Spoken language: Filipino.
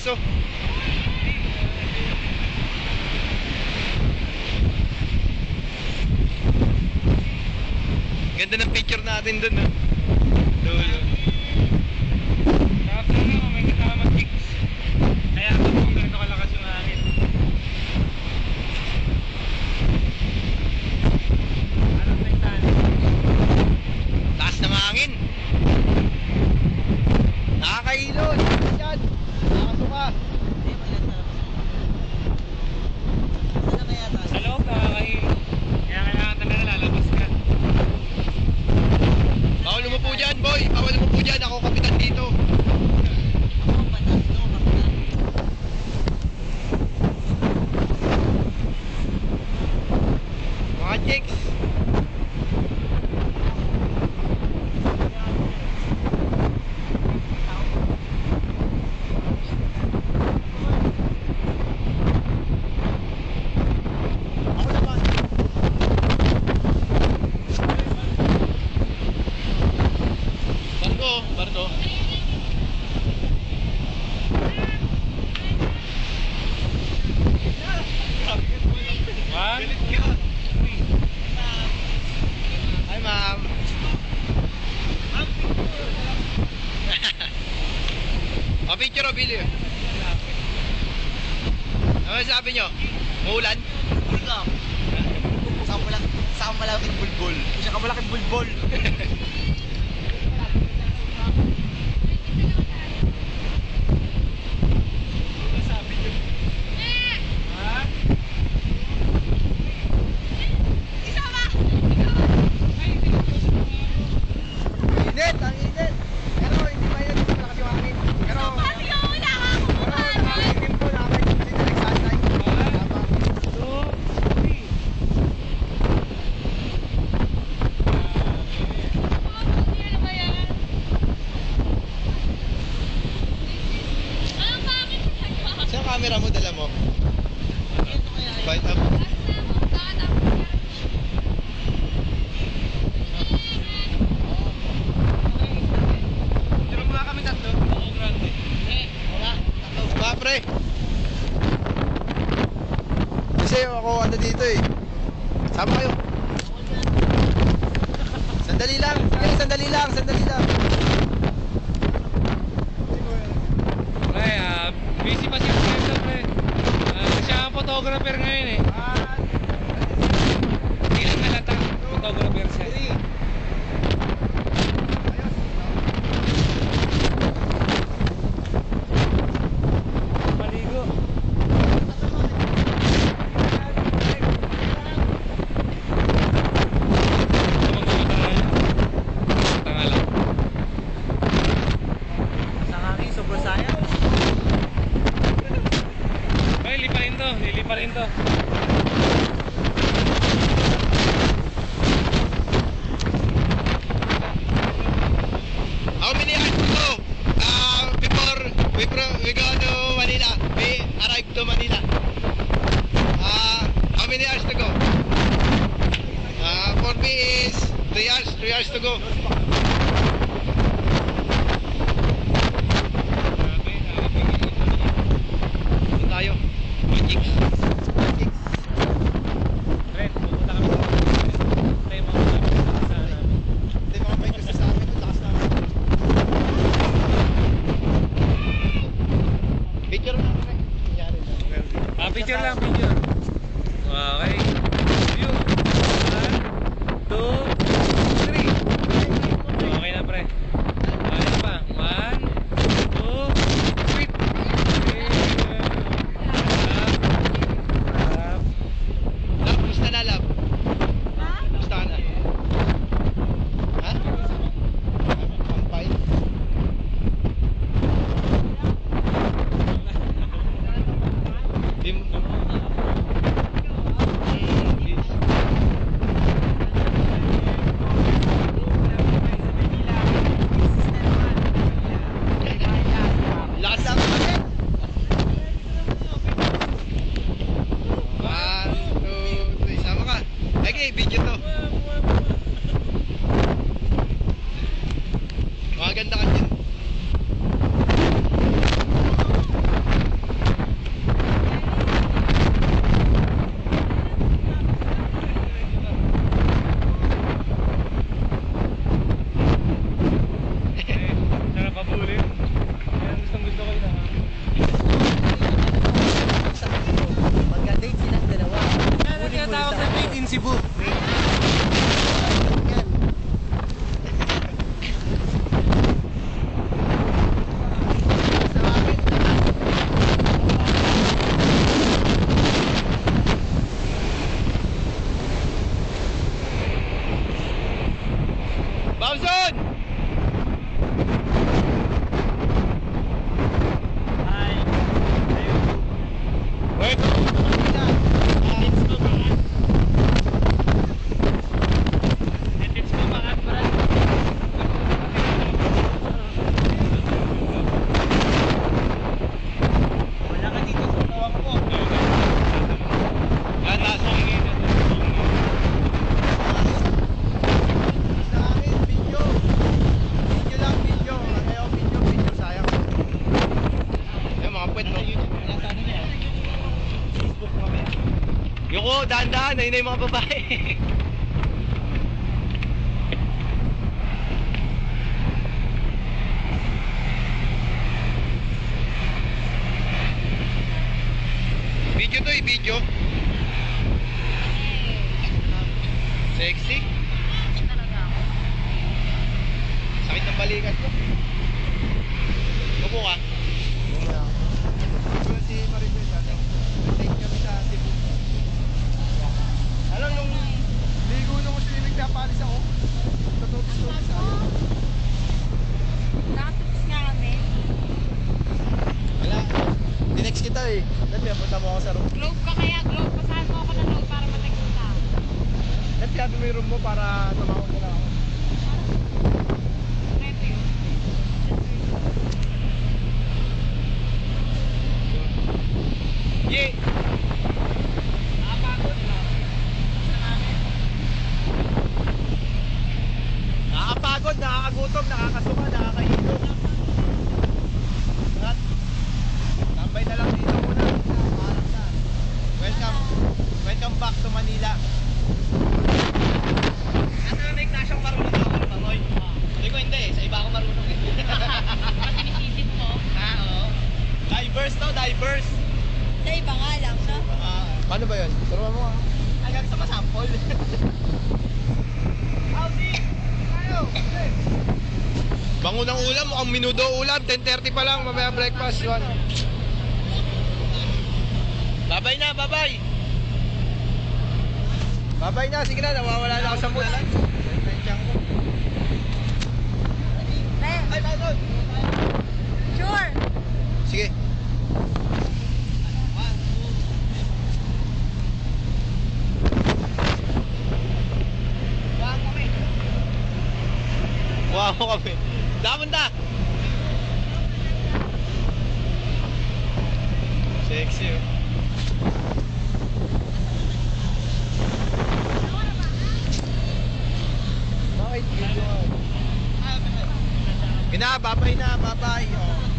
abrazo. Ganda ng picture natin dun. Dulo. yan. Ako kapitan dito. Ulan? Bulgam. Saan malaki, saan malaki bulbol? Saan malaki bulbol? camera mo dala mo? Bite up. Pre. Kasi ako ano dito eh. Sama kayo. Sandali lang. Sige, sandali lang, sandali lang. Ay, uh, busy pa siya photographer ngayon eh. Ah, Three hours to go. Grabe, nakikigil na tayo. Cebu? Yan. Sa akin, Bamson! Wait. Wala ka dito sa kawang ko. Yan, taas. Sa akin, video. Video lang, video. Ayaw video, video, sayang. Yan, mga puwet, no? Yoko, dahan-dahan. Ayun na yung mga babae. Video to, i-video. Sexy. Sakit ng balikat mo. Swimming napalis ako. Tututos-tutos ako. Nakatapos nga kami. Wala. Dinext kita eh. Dati punta mo ako sa room. Globe ka kaya, globe. Pasahan mo ako ng globe para matakita. Dati mo yung room mo para tumawag ka to Manila. Narinig na siyang marunong ako, Panoy. Hindi ko hindi, sa iba ako marunong eh. Ba't sinisisid mo? Ah, oo. Diverse to, diverse. Sa iba nga lang, no? Ah, Paano ba yun? Turuan mo ah. hanggang sa masample. Bango ng ulam, mukhang minudo ulam, 10.30 pa lang, mamaya breakfast, yun. Babay na, babay! Babay na, sige na, nawawala na ako sa mood. Ay, Paul! sure. Sige. Wow kami. Damon na! Sexy oh. Bakit video? Ina, babay na, babay. Oh.